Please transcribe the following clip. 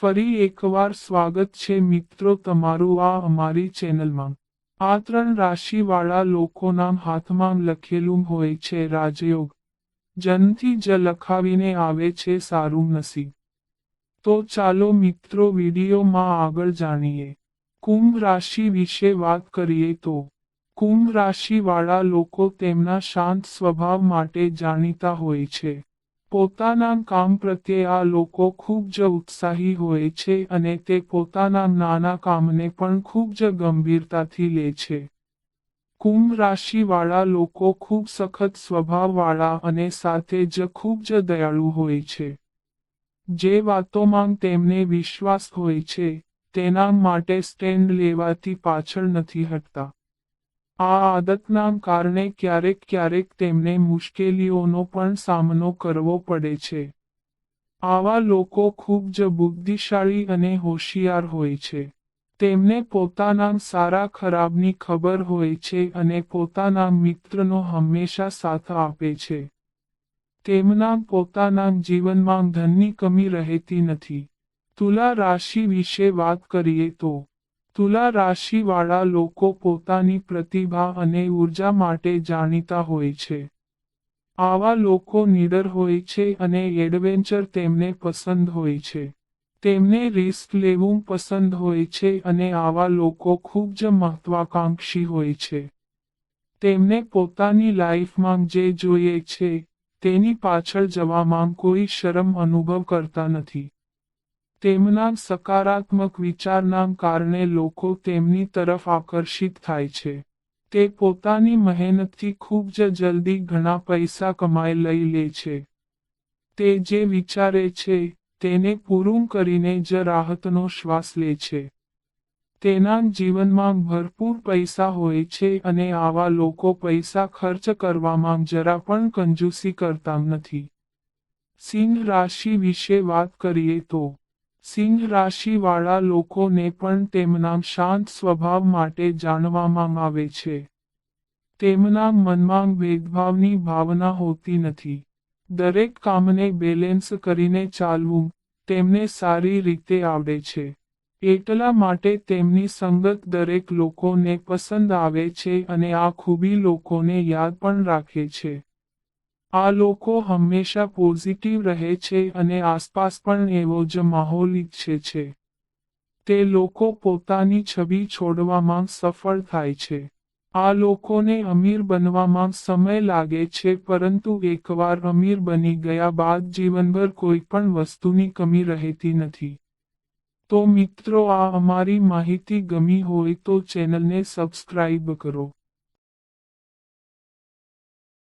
ફરી એકવાર સ્વાગત છે મિત્રો તમારું આ અમારી ચેનલમાં. આ ત્રણ રાશિવાળા લોકોના હાથમાં લખેલું હોય છે રાજયોગ. જન્મથી જ લખાવીને આવે છે સારું નસીબ. તો ચાલો મિત્રો વિડીયોમાં આગળ જાણીએ. કુંભ રાશિ વિશે વાત કરીએ તો. કુંભ રાશિવાળા લોકો તેમના શાંત સ્વભાવ માટે જાણીતા હોય છે. પોતાના કામ પ્રત્યે આ લોકો ખૂબ જ ઉત્સાહી હોય છે અને તે પોતાના નાના કામને પણ ખૂબ જ ગંભીરતાથી લે છે. કુંભ રાશિવાળા લોકો ખૂબ સખત સ્વભાવવાળા અને સાથે જ ખૂબ જ દયાળુ હોય છે. જે વાતોમાં તેમને વિશ્વાસ હોય છે, તેના માટે સ્ટેન્ડ લેવાથી પાછળ નથી હટતા. આ આદતના કારણે ક્યારેક ક્યારેક તેમને મુશ્કેલીઓનો પણ સામનો કરવો પડે છે. આવા લોકો ખૂબ જ બુદ્ધિશાળી અને હોશિયાર હોય છે. તેમને પોતાના સારા ખરાબની ખબર હોય છે અને પોતાના મિત્રનો હંમેશા સાથ આપે છે. તેમના પોતાના જીવનમાં ધનની કમી રહેતી નથી. તુલા રાશિ વિશે વાત કરીએ તો તુલા રાશિવાળા લોકો પોતાની પ્રતિભા અને ઊર્જા માટે જાણીતા હોય છે. આવા લોકો નીડર હોય છે અને એડવેન્ચર તેમને પસંદ હોય છે. તેમને રિસ્ક લેવું પસંદ હોય છે અને આવા લોકો ખૂબ જ મહત્વાકાંક્ષી હોય છે. તેમને પોતાની લાઈફમાં જે જોઈએ છે, તેની પાછળ જવામાં કોઈ શરમ અનુભવ કરતા નથી. તેમના સકારાત્મક વિચારના કારણે લોકો તેમની તરફ આકર્ષિત થાય છે. તે પોતાની મહેનતથી ખૂબ જ જલ્દી ઘણા પૈસા કમાઈ લઈ લે છે. તે જે વિચારે છે, તેને પૂરું કરીને જ રાહતનો શ્વાસ લે છે. તેના જીવનમાં ભરપૂર પૈસા હોય છે અને આવા લોકો પૈસા ખર્ચ કરવામાં જરા પણ કંજૂસી કરતા નથી. સિંહ રાશિ વિશે વાત કરીએ તો સિંહ રાશિવાળા લોકોને પણ તેમના શાંત સ્વભાવ માટે જાણવામાં આવે છે. તેમના મનમાં ભેદભાવની ભાવના હોતી નથી. દરેક કામને બેલેન્સ કરીને ચાલવું તેમને સારી રીતે આવડે છે. એટલા માટે તેમની સંગત દરેક લોકોને પસંદ આવે છે અને આ ખૂબી લોકોને યાદ પણ રાખે છે. આ લોકો હંમેશા પોઝિટિવ રહે છે અને આસપાસ પણ એવો જ માહોલ ઈચ્છે છે. તે લોકો પોતાની છબી છોડવામાં સફળ થાય છે. આ લોકોને અમીર બનવામાં સમય લાગે છે પરંતુ એકવાર અમીર બની ગયા બાદ જીવનભર કોઈ પણ વસ્તુની કમી રહેતી નથી. તો મિત્રો, આ અમારી માહિતી ગમી હોય તો ચેનલને સબસ્ક્રાઇબ કરો.